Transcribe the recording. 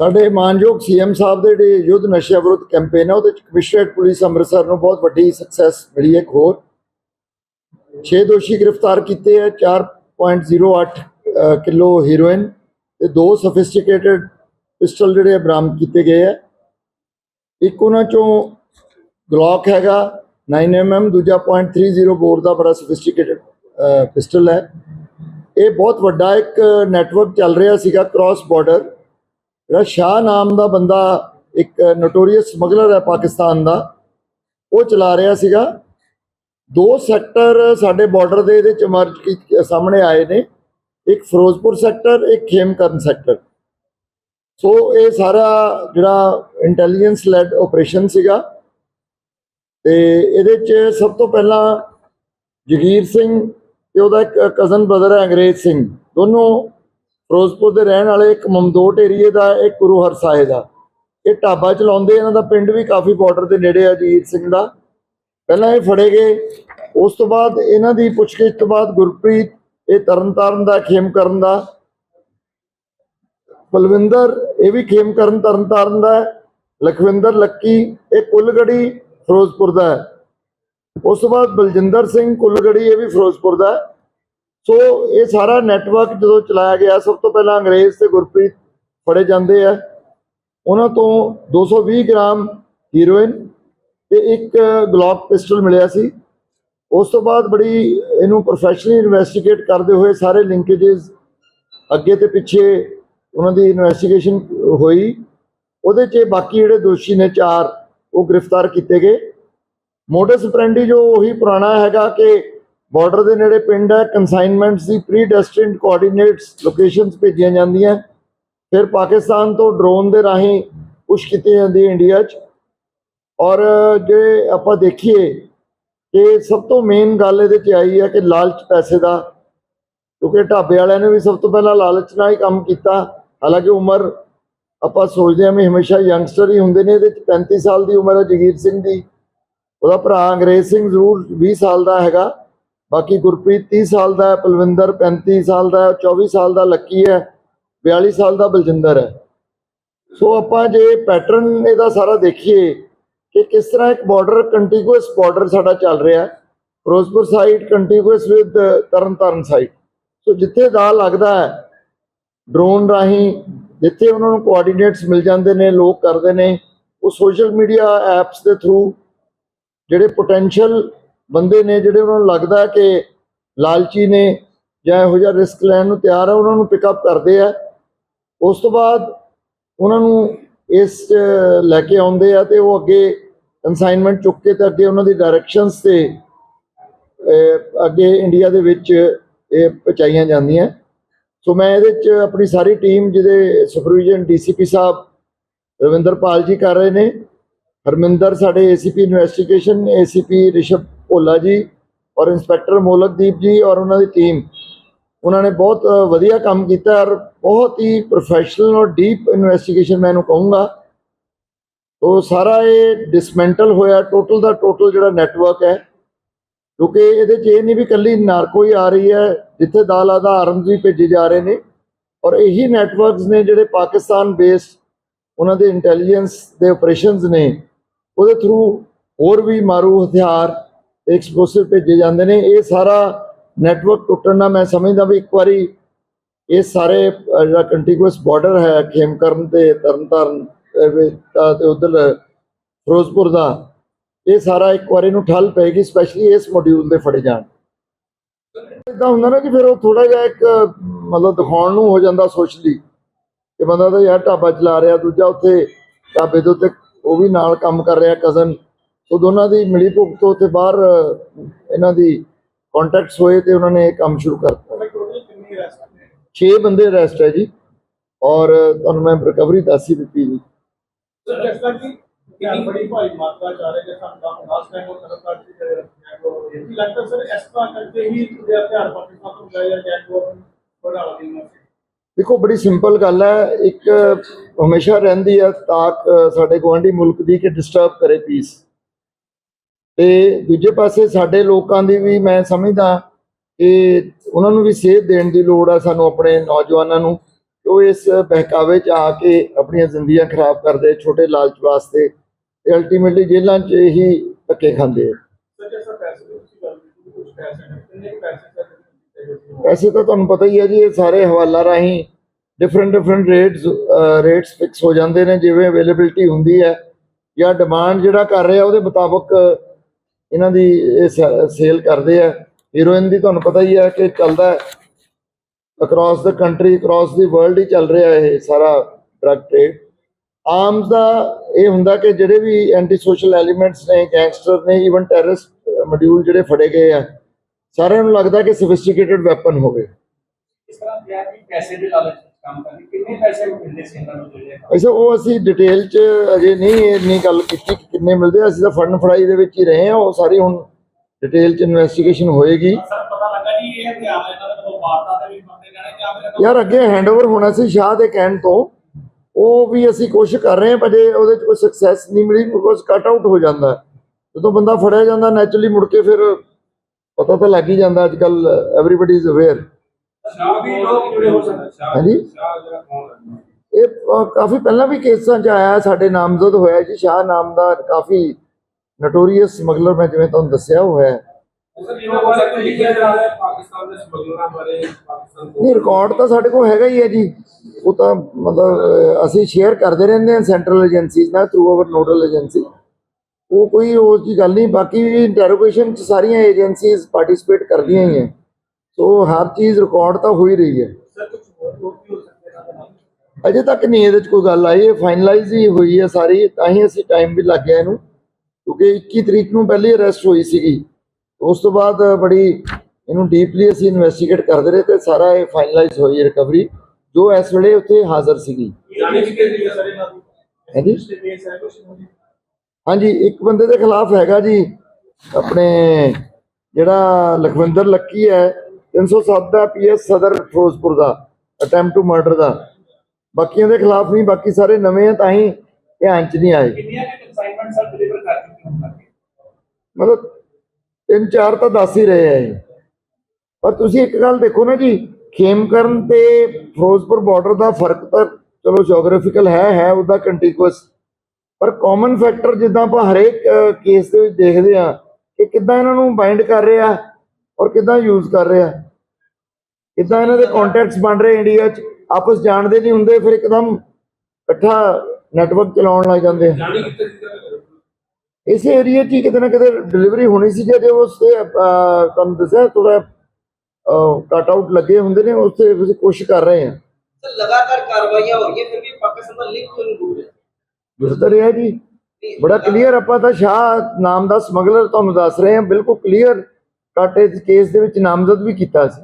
ਸਾਡੇ ਮਾਨਯੋਗ ਸੀਐਮ ਸਾਹਿਬ ਦੇ ਜਿਹੜੇ ਯੁੱਧ ਨਸ਼ਿਆਂ ਵਿਰੁੱਧ ਕੈਂਪੇਨ ਹੈ ਉਹਦੇ ਚ ਕਮਿਸ਼ਨਰੇਟ ਪੁਲਿਸ ਅੰਮ੍ਰਿਤਸਰ ਨੂੰ ਬਹੁਤ ਵੱਡੀ ਸਕਸੈਸ ਮਿਲੀ ਹੈ ਇੱਕ ਹੋਰ। 6 ਦੋਸ਼ੀ ਗ੍ਰਿਫਤਾਰ ਕੀਤੇ ਹੈ 4.08 ਅ, ਕਿਲੋ ਹੀਰੋਇਨ ਤੇ ਦੋ ਸਫਿਸਟੀਕੇਟਡ ਪਿਸਟਲ ਜਿਹੜੇ ਬਰਾਮਦ ਕੀਤੇ ਗਏ ਹੈ ਇੱਕ ਉਹਨਾਂ ਚੋਂ ਗਲੌਕ ਹੈਗਾ 9mm ਦੂਜਾ .30 ਬੋਰ ਦਾ ਬੜਾ ਸਫਿਸਟੀਕੇਟਡ ਪਿਸਟਲ ਹੈ। ਇਹ ਬਹੁਤ ਵੱਡਾ ਇੱਕ ਨੈਟਵਰਕ ਚੱਲ ਰਿਹਾ ਸੀਗਾ ਕ੍ਰਾਸ ਬਾਰਡਰ ਜਿਹੜਾ ਸ਼ਾਹ ਨਾਮ ਦਾ ਬੰਦਾ ਇੱਕ ਨੋਟੋਰੀਅਸ ਸਮਗਲਰ ਹੈ ਪਾਕਿਸਤਾਨ ਦਾ, ਉਹ ਚਲਾ ਰਿਹਾ ਸੀਗਾ। ਦੋ ਸੈਕਟਰ ਸਾਡੇ ਬਾਰਡਰ ਦੇ ਇਹਦੇ ਚ ਮਰਜ ਕੀ ਸਾਹਮਣੇ ਆਏ ਨੇ। ਇੱਕ ਫਿਰੋਜ਼ਪੁਰ ਸੈਕਟਰ ਇੱਕ ਖੇਮਕਰਨ ਸੈਕਟਰ ਸੋ ਇਹ ਸਾਰਾ ਜਿਹੜਾ ਇੰਟੈਲੀਜੈਂਸ ਲੈਡ ਆਪਰੇਸ਼ਨ ਸੀਗਾ। ਤੇ ਇਹਦੇ ਚ ਸਭ ਤੋਂ ਪਹਿਲਾਂ ਜਗੀਰ ਸਿੰਘ ਤੇ ਉਹਦਾ ਇੱਕ ਕਜ਼ਨ ਬ੍ਰਦਰ ਹੈ ਅੰਗਰੇਜ਼ ਸਿੰਘ। ਦੋਨੋਂ ਫਿਰੋਜ਼ਪੁਰ ਦੇ ਰਹਿਣ ਵਾਲੇ ਇੱਕ ਮਮਦੋਟ ਏਰੀਏ ਦਾ, ਇੱਕ ਗੁਰੂ ਹਰਸਾਏ ਦਾ। ਇਹ ਢਾਬਾ ਚਲਾਉਂਦੇ, ਇਹਨਾਂ ਦਾ ਪਿੰਡ ਵੀ ਕਾਫੀ ਬਾਰਡਰ ਦੇ ਨੇੜੇ ਆ ਜਗੀਰ ਸਿੰਘ ਦਾ। ਪਹਿਲਾਂ ਇਹ ਫੜੇ ਗਏ, ਉਸ ਤੋਂ ਬਾਅਦ ਇਹਨਾਂ ਦੀ ਪੁੱਛਗਿੱਛ ਤੋਂ ਬਾਅਦ ਗੁਰਪ੍ਰੀਤ, ਇਹ ਤਰਨਤਾਰਨ ਦਾ ਖੇਮ ਕਰਨ ਦਾ। ਬਲਵਿੰਦਰ, ਇਹ ਵੀ ਖੇਮ ਕਰਨ ਤਰਨਤਾਰਨ ਦਾ ਲਖਵਿੰਦਰ ਲੱਕੀ, ਇਹ ਕੁੱਲਗੜੀ ਫਿਰੋਜ਼ਪੁਰ ਦਾ ਹੈ। ਉਸ ਤੋਂ ਬਾਅਦ ਬਲਜਿੰਦਰ ਸਿੰਘ ਕੁੱਲਗੜੀ, ਇਹ ਵੀ ਫਿਰੋਜ਼ਪੁਰ ਦਾ ਹੈ। ਸੋ ਇਹ ਸਾਰਾ ਨੈਟਵਰਕ ਜਦੋਂ ਚਲਾਇਆ ਗਿਆ, ਸਭ ਤੋਂ ਪਹਿਲਾਂ ਅੰਗਰੇਜ਼ ਤੇ ਗੁਰਪ੍ਰੀਤ ਫੜੇ ਜਾਂਦੇ ਆ। ਉਹਨਾਂ ਤੋਂ 220 ਗ੍ਰਾਮ ਹੀਰੋਇਨ ਤੇ ਇੱਕ ਗਲੌਕ ਪਿਸਟਲ ਮਿਲਿਆ ਸੀ। ਉਸ ਤੋਂ ਬਾਅਦ ਬੜੀ ਇਹਨੂੰ ਪ੍ਰੋਫੈਸ਼ਨਲੀ ਇਨਵੈਸਟੀਗੇਟ ਕਰਦੇ ਹੋਏ ਸਾਰੇ ਲਿੰਕੇजेस ਅੱਗੇ ਤੇ ਪਿੱਛੇ ਉਹਨਾਂ ਦੀ ਇਨਵੈਸਟੀਗੇਸ਼ਨ ਹੋਈ। ਉਹਦੇ 'ਚ ਬਾਕੀ ਜਿਹੜੇ ਦੋਸ਼ੀ ਨੇ ਚਾਰ, ਉਹ ਗ੍ਰਿਫਤਾਰ ਕੀਤੇ ਗਏ। ਮੋਡਸ ਆਪਰੈਂਡੀ ਜੋ ਉਹੀ ਪੁਰਾਣਾ ਹੈਗਾ ਕਿ ਬਾਰਡਰ ਦੇ ਨੇੜੇ ਪਿੰਡ ਹੈ ਕਨਸਾਈਨਮੈਂਟਸ ਦੀ ਪ੍ਰੀ ਡੈਸਟਿਨਡ ਕੋਆਰਡੀਨੇਟਸ ਲੋਕੇਸ਼ਨਸ ਭੇਜੀਆਂ ਜਾਂਦੀਆਂ ਫਿਰ ਪਾਕਿਸਤਾਨ ਤੋਂ ਡਰੋਨ ਦੇ ਰਾਹੀਂ ਪੁਸ਼ ਕੀਤੀ ਜਾਂਦੀ ਹੈ ਇੰਡੀਆ 'ਚ। ਔਰ ਜੇ ਆਪਾਂ ਦੇਖੀਏ ਕਿ ਸਭ ਤੋਂ ਮੇਨ ਗੱਲ ਇਹਦੇ 'ਚ ਆਈ ਹੈ ਕਿ ਲਾਲਚ ਪੈਸੇ ਦਾ, ਕਿਉਂਕਿ ਢਾਬੇ ਵਾਲਿਆਂ ਨੇ ਵੀ ਸਭ ਤੋਂ ਪਹਿਲਾਂ ਲਾਲਚ ਨਾਲ ਹੀ ਕੰਮ ਕੀਤਾ। ਹਾਲਾਂਕਿ ਉਮਰ ਆਪਾਂ ਸੋਚਦੇ ਹਾਂ ਵੀ ਹਮੇਸ਼ਾ ਯੰਗਸਟਰ ਹੀ ਹੁੰਦੇ ਨੇ, ਇਹਦੇ 'ਚ 35 ਸਾਲ ਦੀ ਉਮਰ ਹੈ ਜਗੀਰ ਸਿੰਘ ਦੀ। ਉਹਦਾ ਭਰਾ ਅੰਗਰੇਜ਼ ਸਿੰਘ ਜ਼ਰੂਰ 20 ਸਾਲ ਦਾ ਹੈਗਾ। ਬਾਕੀ ਗੁਰਪ੍ਰੀਤ 30 ਸਾਲ ਦਾ ਹੈ, ਪਲਵਿੰਦਰ 35 ਸਾਲ ਦਾ ਹੈ 24 ਸਾਲ ਦਾ ਲੱਕੀ ਹੈ 42 ਸਾਲ ਦਾ ਬਲਜਿੰਦਰ ਹੈ। ਸੋ ਆਪਾਂ ਜੇ ਪੈਟਰਨ ਇਹਦਾ ਸਾਰਾ ਦੇਖੀਏ ਕਿ ਕਿਸ ਤਰ੍ਹਾਂ ਇੱਕ ਬਾਰਡਰ ਕੰਟੀਗੂਅਸ ਬਾਰਡਰ ਸਾਡਾ ਚੱਲ ਰਿਹਾ ਹੈ। Firozpur side contiguous with Tarn Taran side so ਜਿੱਥੇ ਦਾ ਲੱਗਦਾ ਹੈ ਡਰੋਨ ਰਾਹੀਂ ਜਿੱਥੇ ਉਹਨਾਂ ਨੂੰ ਕੋਆਰਡੀਨੇਟਸ ਮਿਲ ਜਾਂਦੇ ਨੇ, ਲੋਕ ਕਰਦੇ ਨੇ, ਉਹ ਸੋਸ਼ਲ ਮੀਡੀਆ ਐਪਸ ਦੇ ਥਰੂ ਜਿਹੜੇ ਪੋਟੈਂਸ਼ੀਅਲ ਬੰਦੇ ਨੇ ਜਿਹੜੇ ਉਹਨਾਂ ਨੂੰ ਲੱਗਦਾ ਕਿ ਲਾਲਚੀ ਨੇ ਜਾਂ ਇਹੋ ਜਿਹਾ ਰਿਸਕ ਲੈਣ ਨੂੰ ਤਿਆਰ ਆ, ਉਹਨਾਂ ਨੂੰ ਪਿਕਅਪ ਕਰਦੇ ਆ। ਉਸ ਤੋਂ ਬਾਅਦ ਉਹਨਾਂ ਨੂੰ ਇਸ 'ਚ ਲੈ ਕੇ ਆਉਂਦੇ ਆ ਤੇ ਉਹ ਅੱਗੇ ਕਨਸਾਈਨਮੈਂਟ ਚੁੱਕ ਕੇ ਤੇ ਅੱਗੇ ਉਹਨਾਂ ਦੀ ਡਾਇਰੈਕਸ਼ਨਸ ਤੇ ਅੱਗੇ ਇੰਡੀਆ ਦੇ ਵਿੱਚ ਇਹ ਪਹੁੰਚਾਈਆਂ ਜਾਂਦੀਆਂ। ਸੋ ਮੈਂ ਇਹਦੇ 'ਚ ਆਪਣੀ ਸਾਰੀ ਟੀਮ ਜਿਹਦੇ ਸੁਪਰਵੀਜ਼ਨ ਡੀਸੀਪੀ ਸਾਹਿਬ, ਰਵਿੰਦਰਪਾਲ ਜੀ ਕਰ ਰਹੇ ਨੇ, ਹਰਮਿੰਦਰ ਸਾਡੇ ACP investigation ACP Rishabh Bhola ji ਔਰ ਇੰਸਪੈਕਟਰ ਮੋਲਕਦੀਪ ਜੀ ਔਰ ਉਹਨਾਂ ਦੀ ਟੀਮ ਉਹਨਾਂ ਨੇ ਬਹੁਤ ਵਧੀਆ ਕੰਮ ਕੀਤਾ ਔਰ ਬਹੁਤ ਹੀ ਪ੍ਰੋਫੈਸ਼ਨਲ ਔਰ ਡੀਪ ਇਨਵੈਸਟੀਗੇਸ਼ਨ ਮੈਂ ਇਹਨੂੰ ਕਹੂੰਗਾ। ਉਹ ਸਾਰਾ ਇਹ ਡਿਸਮੈਂਟਲ ਹੋਇਆ। ਟੋਟਲ ਦਾ ਟੋਟਲ ਜਿਹੜਾ ਨੈਟਵਰਕ ਹੈ, ਕਿਉਂਕਿ ਇਹਦੇ 'ਚ ਇਹ ਨਹੀਂ ਵੀ ਕੱਲੀ ਨਾਰਕੋ ਹੀ ਆ ਰਹੀ ਹੈ, ਜਿੱਥੇ ਦਾਲ ਦਾ ਆਰਮਸ ਵੀ ਭੇਜੇ ਜਾ ਰਹੇ ਨੇ। ਔਰ ਇਹੀ ਨੈਟਵਰਕਸ ਨੇ ਜਿਹੜੇ ਪਾਕਿਸਤਾਨ ਬੇਸਡ ਉਹਨਾਂ ਦੇ ਇੰਟੈਲੀਜੈਂਸ ਦੇ ਆਪਰੇਸ਼ਨਸ ਨੇ, ਉਹਦੇ ਥਰੂ ਹੋਰ ਵੀ ਮਾਰੂ ਹਥਿਆਰ ਐਕਸਪਲੋਸਿਵ ਭੇਜੇ ਜਾਂਦੇ ਨੇ। ਇਹ ਸਾਰਾ ਨੈਟਵਰਕ ਟੁੱਟਣ ਨਾਲ ਮੈਂ ਸਮਝਦਾ ਵੀ ਇੱਕ ਵਾਰੀ ਇਹ ਸਾਰੇ ਜਿਹੜਾ ਕੰਟੀਗੂਅਸ ਬਾਰਡਰ ਹੈ ਖੇਮਕਰਨ ਤੇ ਤਰਨਤਾਰਨ ਅਹ, ਦਾ ਤੇ ਉਧਰ ਫਿਰੋਜ਼ਪੁਰ ਦਾ ਇਹ ਸਾਰਾ ਇੱਕ ਵਾਰੀ ਨੂੰ ਠੱਲ ਪਏਗੀ ਸਪੈਸ਼ਲੀ ਇਸ ਮੋਡਿਊਲ ਦੇ ਫੜੇ ਜਾਣ। ਇਦਾਂ ਹੁੰਦਾ ਨਾ ਕਿ ਫਿਰ ਉਹ ਥੋੜਾ ਜਿਹਾ ਇੱਕ ਮਤਲਬ ਦਿਖਾਉਣ ਨੂੰ ਹੋ ਜਾਂਦਾ ਸੋਸ਼ਲੀ ਕਿ ਬੰਦਾ ਤਾਂ ਯਾਰ ਢਾਬਾ ਚਲਾ ਰਿਹਾ ਦੂਜਾ ਉੱਥੇ ਢਾਬੇ ਦੇ ਉੱਤੇ ਉਹ ਵੀ ਨਾਲ ਕੰਮ ਕਰ ਰਿਹਾ ਕਜ਼ਨ ਸੋ ਦੋਨਾਂ ਦੀ ਮਿਲੀ ਭੁਗਤ ਤੋਂ ਤੇ ਬਾਹਰ ਇਹਨਾਂ ਦੀ ਕੰਟੈਕਟਸ ਹੋਏ ਤੇ ਉਹਨਾਂ ਨੇ ਇਹ ਕੰਮ ਸ਼ੁਰੂ ਕਰਤਾ 6 ਬੰਦੇ ਅਰੈਸਟ ਹੈ ਜੀ। ਔਰ ਤੁਹਾਨੂੰ ਮੈਂ ਰਿਕਵਰੀ ਦੱਸ ਹੀ ਦਿੱਤੀ ਜੀ। ਸਰ ਜਿਸ ਤਰ੍ਹਾਂ ਕਿ ਕਿੰਨੀ ਬੜੀ ਭਾਈ ਮਾਤਰਾ ਚ ਆ ਰਹੀ ਹੈ ਸਾਨੂੰ ਤਾਂ ਲਾਸਟ ਟਾਈਮ ਉਹ ਤਰ੍ਹਾਂ ਦੀ ਤੇ ਇਹ ਲੱਗਦਾ ਸਰ ਇਸ ਤਰ੍ਹਾਂ ਕਰਕੇ ਹੀ ਜਿਹੜੇ ਹਥਿਆਰ ਪਾਕਿਸਤਾਨ ਤੋਂ ਗਏ ਜਾਂ ਜੈਕ ਉਹ ਬੜਾ ਦੀ ਦੇਖੋ ਬੜੀ ਸਿੰਪਲ ਗੱਲ ਹੈ। ਇੱਕ ਹਮੇਸ਼ਾ ਰਹਿੰਦੀ ਹੈ ਤਾਕ ਸਾਡੇ ਗਵਾਂਢੀ ਮੁਲਕ ਦੀ ਕਿ ਡਿਸਟਰਬ ਕਰੇ ਪੀਸ ਤੇ ਦੂਜੇ ਪਾਸੇ ਸਾਡੇ ਲੋਕਾਂ ਦੀ ਵੀ ਮੈਂ ਸਮਝਦਾ ਕਿ ਉਹਨਾਂ ਨੂੰ ਵੀ ਸੇਧ ਦੇਣ ਦੀ ਲੋੜ ਹੈ ਸਾਨੂੰ ਆਪਣੇ ਨੌਜਵਾਨਾਂ ਨੂੰ ਉਹ ਇਸ ਬਹਿਕਾਵੇ 'ਚ ਆ ਕੇ ਆਪਣੀਆਂ ਜ਼ਿੰਦਗੀਆਂ ਖਰਾਬ ਕਰਦੇ ਛੋਟੇ ਲਾਲਚ ਵਾਸਤੇ ਤੇ ਅਲਟੀਮੇਟਲੀ ਜੇਲ੍ਹਾਂ 'ਚ ਹੀ ਧੱਕੇ ਖਾਂਦੇ ਆ। ਪੈਸੇ ਤਾਂ ਤੁਹਾਨੂੰ ਪਤਾ ਹੀ ਹੈ ਜੀ ਇਹ ਸਾਰੇ ਹਵਾਲਾ ਰਾਹੀਂ different different rates rates fix ਹੋ ਜਾਂਦੇ ਨੇ ਜਿਵੇਂ ਅਵੇਲੇਬਿਲਟੀ ਹੁੰਦੀ ਹੈ ਜਾਂ ਡਿਮਾਂਡ ਜਿਹੜਾ ਕਰ ਰਿਹਾ ਉਹਦੇ ਮੁਤਾਬਕ ਇਹਨਾਂ ਦੀ ਸੇਲ ਕਰਦੇ ਆ। ਹੀਰੋਇਨ ਦੀ ਤੁਹਾਨੂੰ ਪਤਾ ਹੀ ਹੈ ਕਿ ਚੱਲਦਾ ਹੈ। Across the country across the world ਹੀ ਚੱਲ ਰਿਹਾ ਇਹ ਸਾਰਾ ਡਰੱਗ ਟ੍ਰੇਡ ਆਰਮਸ ਦਾ ਇਹ ਹੁੰਦਾ ਕਿ ਜਿਹੜੇ ਵੀ ਐਂਟੀ ਸੋਸ਼ਲ ਐਲੀਮੈਂਟਸ ਨੇ ਗੈਂਗਸਟਰ ਨੇ ਈਵਨ ਟੈਰਰਿਸਟ ਮੋਡਿਊਲ ਜਿਹੜੇ ਫੜੇ ਗਏ ਆ, ਸਾਰਿਆਂ ਨੂੰ ਲੱਗਦਾ ਕਿ ਸੋਫਿਸਟੀਕੇਟਡ ਵੈਪਨ ਹੋਵੇ। ਇਸ ਤਰ੍ਹਾਂ ਕਿਹਾ ਕਿ ਪੈਸੇ ਦੇ ਲਾਲਚ ਕੰਮ ਕਰਦੇ ਕਿੰਨੇ ਪੈਸੇ ਮਿਲਦੇ ਸੀ ਇਹਨਾਂ ਨੂੰ ਜਿਹੜੇ ਵੈਸੇ ਉਹ ਅਸੀਂ ਡਿਟੇਲ 'ਚ ਅਜੇ ਨਹੀਂ ਇੰਨੀ ਗੱਲ ਕੀਤੀ ਕਿ ਕਿੰਨੇ ਮਿਲਦੇ ਆ। ਅਸੀਂ ਤਾਂ ਫੜਨ ਫੜਾਈ ਦੇ ਵਿੱਚ ਹੀ ਰਹੇ ਆ ਉਹ ਸਾਰੀ ਹੁਣ ਡਿਟੇਲ 'ਚ ਇਨਵੈਸਟੀਗੇਸ਼ਨ ਹੋਏਗੀ। ਸਰ ਪਤਾ ਲੱਗਾ ਜੀ ਇਹ ਹਥਿਆਰ ਇਹਨਾਂ ਦੇ ਕੋਲ ਵਾਰਤਾ ਦੇ ਵੀ ਬੰਦੇ ਜਾਣੇ ਜਾਂ ਫਿਰ ਯਾਰ ਅੱਗੇ ਹੈਂਡਓਵਰ ਹੋਣਾ ਸੀ ਸ਼ਾਹ ਦੇ ਕਹਿਣ ਤੋਂ। ਉਹ ਵੀ ਅਸੀਂ ਕੋਸ਼ਿਸ਼ ਕਰ ਰਹੇ ਹਾਂ ਪਰ ਜੇ ਉਹਦੇ 'ਚ ਕੋਈ ਸਕਸੈਸ ਨਹੀਂ ਮਿਲੀ ਬਿਕੋਜ਼ ਕੱਟ ਆਊਟ ਹੋ ਜਾਂਦਾ। ਹੈ। ਜਦੋਂ ਬੰਦਾ ਫੜਿਆ ਜਾਂਦਾ ਨੈਚੁਰਲੀ ਮੁੜ ਕੇ ਫਿਰ ਪਤਾ ਤਾਂ ਲੱਗ ਹੀ ਜਾਂਦਾ ਅੱਜ ਕੱਲ ਐਵਰੀਬਾਡੀ ਇਜ਼ ਅਵੇਅਰ ਸ਼ਾਹ ਵੀ ਲੋਕ ਜੁੜੇ ਹੋ ਸਕਦੇ। ਹਾਂਜੀ? ਸ਼ਾਹ ਜਿਹੜਾ ਕੌਣ ਹੈ? ਇਹ ਅ, ਕਾਫੀ ਪਹਿਲਾਂ ਵੀ ਕੇਸਾਂ 'ਚ ਆਇਆ ਸਾਡੇ ਨਾਮਜ਼ਦ ਹੋਇਆ ਜੀ ਸ਼ਾਹ ਨਾਮ ਦਾ ਕਾਫੀ ਨਟੋਰੀਅਸ ਸਮਗਲਰ ਮੈਂ ਜਿਵੇਂ ਤੁਹਾਨੂੰ ਦੱਸਿਆ ਹੋਇਆ ਨਹੀਂ ਰਿਕਾਰਡ ਤਾਂ ਸਾਡੇ ਕੋਲ ਹੈਗਾ ਹੀ ਹੈ ਜੀ। ਉਹ ਤਾਂ ਮਤਲਬ ਅਸੀਂ ਸ਼ੇਅਰ ਕਰਦੇ ਰਹਿੰਦੇ ਹਾਂ ਸੈਂਟਰਲ ਏਜੰਸੀਜ਼ ਨਾਲ ਥਰੂ ਆਵਰ ਨੋਡਲ ਏਜੰਸੀ ਉਹ ਕੋਈ ਉਸ ਦੀ ਗੱਲ ਨਹੀਂ ਬਾਕੀ ਵੀ ਇੰਟਰੋਗੇਸ਼ਨ ਚ ਸਾਰੀਆਂ ਏਜੰਸੀਜ਼ ਪਾਰਟਿਸਿਪੇਟ ਕਰਦੀਆਂ ਹੀ ਹੈ। ਸੋ ਹਰ ਚੀਜ਼ ਰਿਕਾਰਡ ਤਾਂ ਹੋ। ਹੀ ਰਹੀ ਹੈ ਅਜੇ ਤੱਕ ਨਹੀਂ ਇਹਦੇ ਚ ਕੋਈ ਗੱਲ ਆਈ। ਇਹ ਫਾਈਨਲਾਈਜ਼ ਹੀ ਹੋਈ ਹੈ ਸਾਰੀ। ਤਾਂ ਹੀ ਅਸੀਂ ਟਾਈਮ ਵੀ ਲੱਗ ਗਿਆ ਇਹਨੂੰ। ਕਿਉਂਕਿ 21 ਤਰੀਕ ਨੂੰ ਪਹਿਲੀ ਅਰੈਸਟ ਹੋਈ ਸੀਗੀ। ਉਸ ਤੋਂ ਬਾਅਦ ਬੜੀ ਇਹਨੂੰ ਡੀਪਲੀ ਅਸੀਂ ਇਨਵੈਸਟੀਗੇਟ ਕਰਦੇ ਰਹੇ ਤੇ ਸਾਰਾ ਇਹ ਫਾਈਨਲਾਈਜ਼ ਹੋਈ ਰਿਕਵਰੀ ਜੋ ਇਸ ਵੇਲੇ ਉੱਥੇ ਹਾਜ਼ਰ ਸੀਗੀ। ਹਾਂਜੀ ਇੱਕ ਬੰਦੇ ਦੇ ਖਿਲਾਫ ਹੈਗਾ ਜੀ। ਆਪਣੇ ਜਿਹੜਾ ਲਖਵਿੰਦਰ ਲੱਕੀ ਹੈ 307 ਦਾ ਪੀਐਸ ਸਦਰ ਫਿਰੋਜ਼ਪੁਰ ਦਾ ਅਟੈਂਪਟ ਟੂ ਮਰਡਰ ਦਾ। ਬਾਕੀਆਂ ਦੇ ਖਿਲਾਫ ਨਹੀਂ ਬਾਕੀ ਸਾਰੇ ਨਵੇਂ ਆ ਤਾਂ ਹੀ ਧਿਆਨ ਚ ਨਹੀਂ ਆਏ। ਮਤਲਬ ਤਿੰਨ ਚਾਰ ਤਾਂ ਦੱਸ ਹੀ ਰਹੇ ਆ ਪਰ ਤੁਸੀਂ ਇੱਕ ਗੱਲ ਦੇਖੋ ਨਾ ਜੀ ਖੇਮਕਰਨ ਤੇ ਫਿਰੋਜ਼ਪੁਰ ਬਾਰਡਰ ਦਾ ਫ਼ਰਕ ਤਾਂ ਚਲੋ ਜੀਓਗ੍ਰਾਫਿਕਲ ਹੈ ਹੈ ਉਹਦਾ ਕੰਟੀਗੁਅਸ ਪਰ ਕਾਮਨ ਫੈਕਟਰ ਜਿੱਦਾਂ ਆਪਾਂ ਹਰੇਕ ਕੇਸ ਦੇ ਵਿੱਚ ਦੇਖਦੇ ਆ ਕਿ ਕਿੱਦਾਂ ਇਹਨਾਂ ਨੂੰ ਬਾਈਂਡ ਕਰ ਰਿਹਾ ਔਰ ਕਿਦਾਂ ਯੂਜ਼ ਕਰ ਰਿਹਾ? ਕਿਦਾਂ ਇਹਨਾਂ ਦੇ ਕੰਟੈਕਟਸ ਬਣ ਰਹੇ ਇੰਡੀਆ 'ਚ? ਆਪਸ ਜਾਣਦੇ ਨਹੀਂ ਹੁੰਦੇ ਫਿਰ ਇੱਕਦਮ ਇਕੱਠਾ ਨੈਟਵਰਕ ਚਲਾਉਣ ਲੱਗ ਜਾਂਦੇ ਆ। ਇਸੇ ਏਰੀਆ 'ਚ ਕਿਤੇ ਨਾ ਕਿਤੇ ਡਿਲੀਵਰੀ ਹੋਣੀ ਸੀ ਜੇ ਉਸ ਤੁਹਾਨੂੰ ਦੱਸਿਆ ਥੋੜਾ ਕਟ ਆਊਟ ਲੱਗੇ ਹੁੰਦੇ ਨੇ ਉਸ ਤੁਸੀਂ ਕੋਸ਼ਿਸ਼ ਕਰ ਰਹੇ ਆ। ਲਗਾਤਾਰ ਕਾਰਵਾਈਆਂ ਹੋ ਰਹੀਆਂ ਫਿਰ ਵੀ ਪਾਕਿਸਤਾਨ ਦਾ ਲਿੰਕ ਕਿਉਂ ਨਹੀਂ ਟੁੱਟ ਰਿਹਾ? ਹੈ ਜੀ। ਬੜਾ ਕਲੀਅਰ ਆਪਾਂ ਤਾਂ ਸ਼ਾਹ ਨਾਮ ਦਾ ਸਮਗਲਰ ਤੁਹਾਨੂੰ ਦੱਸ ਰਹੇ ਹਾਂ ਬਿਲਕੁਲ ਕਲੀਅਰ ਕੱਟ ਇਸ ਕੇਸ ਦੇ ਵਿੱਚ ਨਾਮਜ਼ਦ ਵੀ ਕੀਤਾ ਸੀ।